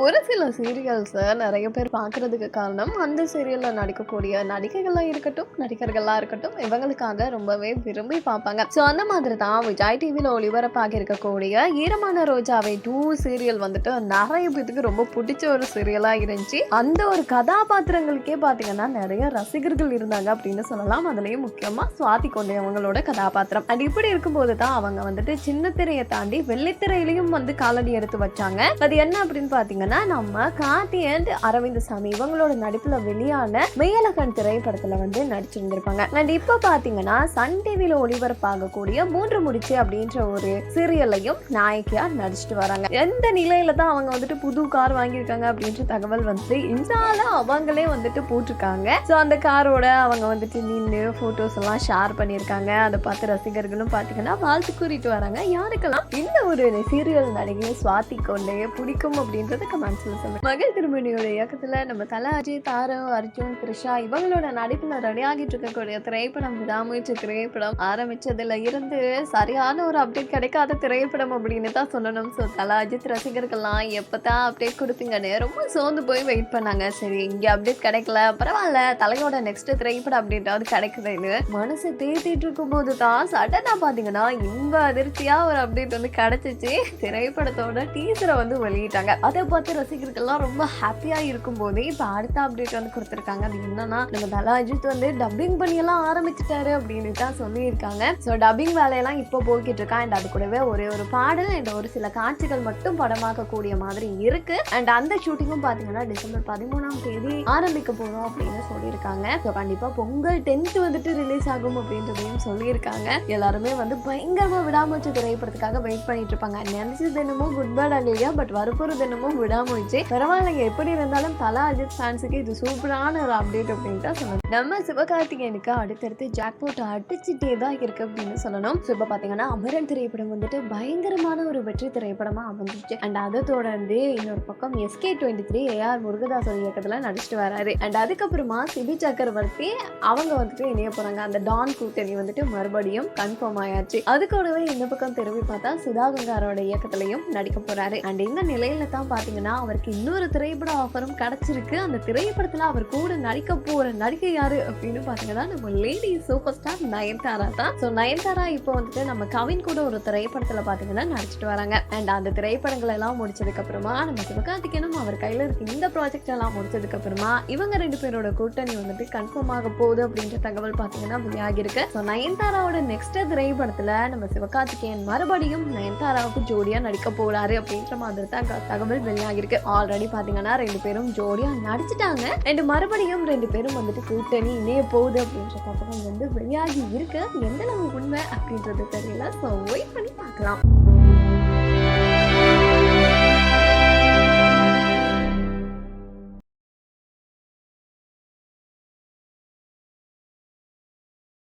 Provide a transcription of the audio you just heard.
ஒரு சில சீரியல்ஸை நிறைய பேர் பார்க்குறதுக்கு காரணம் அந்த சீரியலில் நடிக்கக்கூடிய நடிகைகளாக இருக்கட்டும் நடிகர்களாக இருக்கட்டும் இவங்களுக்காக ரொம்பவே விரும்பி பார்ப்பாங்க. ஸோ அந்த மாதிரி தான் விஜய் டிவியில் ஒளிபரப்பாக இருக்கக்கூடிய ஈரமான ரோஜாவை டூ சீரியல் வந்துட்டு நிறைய பேத்துக்கு ரொம்ப பிடிச்ச ஒரு சீரியலாக இருந்துச்சு. அந்த ஒரு கதாபாத்திரங்களுக்கே பார்த்தீங்கன்னா நிறைய ரசிகர்கள் இருந்தாங்க அப்படின்னு சொல்லலாம். அதுலேயும் முக்கியமாக சுவாதி கொண்டே அவங்களோட கதாபாத்திரம். அது இப்படி இருக்கும்போது தான் அவங்க வந்துட்டு சின்ன திரையை தாண்டி வெள்ளித்திரையிலையும் வந்து காலடி எடுத்து வச்சாங்க. அது என்ன அப்படின்னு பார்த்தீங்கன்னா நம்ம கார்த்தி அண்ட் அரவிந்த் சாமி இவங்களோட நடிப்புல வெளியான மேலகன் திரைப்படத்துல வந்து நடிச்சிருந்திருப்பாங்க. அண்ட் இப்போ பார்த்தீங்கன்னா சன் டிவியில் ஒளிபரப்பாகக்கூடிய மூன்று முடிச்சு அப்படின்ற ஒரு சீரியல்லையும் நாயகியா நடிச்சிட்டு வராங்க. எந்த நிலையில தான் அவங்க வந்துட்டு புது கார் வாங்கியிருக்காங்க அப்படின்ற தகவல் வந்து இன்ஸ்டால அவங்களே வந்துட்டு போட்டிருக்காங்க. ஸோ அந்த காரோட அவங்க வந்துட்டு நின்று ஃபோட்டோஸ் எல்லாம் ஷேர் பண்ணியிருக்காங்க. அதை பார்த்து ரசிகர்களும் பார்த்தீங்கன்னா வாழ்த்து கூறிட்டு வராங்க. யாருக்கெல்லாம் இந்த ஒரு சீரியல் நடிகை சுவாதி கொண்டே பிடிக்கும் அப்படின்றது கமெண்ட்ஸ்ல மகள் திருமணியோட இயக்கத்துல நம்ம தல அஜய் தாரவ் அர்ஜுன் த்ரிஷா இவங்களோட நடிப்புல ரெடி ஆகிட்டு இருக்கக்கூடிய திரைப்படம் விடாமுயற்சி திரைப்படம். ஆரம்பிச்சதுல இருந்து சரியான ஒரு அப்டேட் கிடைக்காத திரைப்படம் அப்படின்னு தான் சொல்லணும். ஸோ தல அஜித் ரசிகர்கள்லாம் எப்பதான் அப்டேட் கொடுப்பீங்கன்னு ரொம்ப சோர்ந்து போய் வெயிட் பண்ணாங்க. சரி இங்கே அப்டேட் கிடைக்கல. பரவாயில்ல தலையோட நெக்ஸ்ட் திரைப்படம் அப்டேட்டாவது கிடைக்குதுன்னு மனசு தேத்திட்டு இருக்கும் போது தான் சடனாக பாத்தீங்கன்னா இன்ப அதிர்ச்சியா ஒரு அப்டேட் வந்து கிடைச்சிச்சு. திரைப்படத்தோட டீசரை வந்து வெளியிட்டாங்க. அதை பார்த்து ரசிகர்கள்லாம் ரொம்ப ஹாப்பியாக இருக்கும் போதே இப்போ அடுத்த அப்டேட் வந்து கொடுத்துருக்காங்க. அது என்னன்னா நம்ம தலா அஜித் வந்து டப்பிங் பண்ணியெல்லாம் ஆரம்பிச்சிட்டாரு அப்படின்னு தான் சொல்லியிருக்காங்க. ஸோ டப்பிங் வேலையெல்லாம் இப்போ போய்கிட்டு இருக்கா. அண்ட் அது கூடவே ஒரே ஒரு பாடல் அண்ட் ஒரு சில காட்சிகள் மட்டும் படமாக்கக்கூடிய மாதிரி இருக்கு. அண்ட் அந்த ஷூட்டிங்கும் பார்த்தீங்கன்னா டிசம்பர் பதிமூணாம் தேதி ஆரம்பிக்க போகிறோம் அப்படின்னு சொல்லியிருக்காங்க. ஸோ கண்டிப்பாக பொங்கல் டென்த் வந்துட்டு ரிலீஸ் ஆகும் அப்படின்றதையும் சொல்லியிருக்காங்க. எல்லாருமே வந்து பயங்கரமாக விடாமுயற்சி திரைப்படத்துக்காக வெயிட் பண்ணிட்டு இருப்பாங்க. நினைச்சது என்னமோ குட் பேட் இல்லையா பட் வரப்போறது என்னமோ விடாமுயற்சி. பரவாயில்லைங்க எப்படி இருந்தாலும் தலா அஜித் ஃபேன்ஸுக்கு இது சூப்பரான ஒரு அப்டேட் அப்படின்னு தான் சொல்லணும். நம்ம சிவகார்த்திகேயனுக்கு அடுத்தடுத்து ஜாக் போட்டு அடிச்சுட்டே தான் இருக்கு அப்படின்னு சொல்லணும். ஸோ இப்போ பார்த்தீங்கன்னா அமரன் திரைப்படம் வந்துட்டு பயங்கரமான ஒரு வெற்றி திரைப்படமா அமைஞ்சிச்சு. அண்ட் அதை தொடர்ந்து இன்னொரு பக்கம் SK twenty three AR Murugadoss இயக்கத்தில் நடிச்சிட்டு வராரு. அண்ட் அதுக்கப்புறமா சிபி சக்கரவர்த்தி அவங்க வந்துட்டு இணைய போறாங்க. அந்த டான் கூட்டணி வந்துட்டு மறுபடியும் கன்ஃபார்ம் ஆயாச்சு. அது கூடவே இந்த பக்கம் திரும்பி பார்த்தா சுதா கங்காரோட இயக்கத்திலையும் நடிக்க போறாரு. அண்ட் இந்த நிலையில தான் பாத்தீங்கன்னா அவருக்கு இன்னொரு திரைப்பட ஆஃபரும் கிடைச்சிருக்கு. அந்த திரைப்படத்தில் அவர் கூட நடிக்க போகிற நடிகை யாரு அப்படின்னு பார்த்தீங்கன்னா நம்ம லேடி சூப்பர் ஸ்டார் நயன்தாரா தான். ஸோ நயன்தாரா இப்போ வந்துட்டு நம்ம கவின் கூட ஒரு திரைப்படத்தில் பார்த்தீங்கன்னா நடிச்சிட்டு வராங்க. அண்ட் அந்த திரைப்படங்கள் எல்லாம் முடிச்சதுக்கப்புறமா நம்ம சிவகார்த்திகேயனும் அவர் கையில இருக்க இந்த ப்ராஜெக்ட் எல்லாம் முடிச்சதுக்கப்புறமா இவங்க ரெண்டு பேரோட கூட்டணி வந்துட்டு கன்ஃபார்ம் ஆக போகுது அப்படின்ற தகவல் பார்த்தீங்கன்னா வெளியாகிருக்கு ஸோ நயன்தாராவோட நெக்ஸ்ட் திரைப்படத்தில் நம்ம சிவகார்த்திகேயன் மறுபடியும் நயன்தாராவுக்கு ஜோடியாக நடிக்க போகிறாரு அப்படின்ற மாதிரி தான் க- தகவல் ஆகியிருக்கு. ஆல்ரெடி பார்த்தீங்கன்னா ரெண்டு பேரும் ஜோடியாக நடிச்சிட்டாங்க. ரெண்டு மறுபடியும் ரெண்டு பேரும் வந்துட்டு கூட்டணி இணைய போகுது அப்படின்ற தகவல் வந்து வெளியாகி இருக்கு. எந்த அளவு உண்மை அப்படின்றது தெரியல. ஸோ வெயிட் பண்ணி பார்க்கலாம்.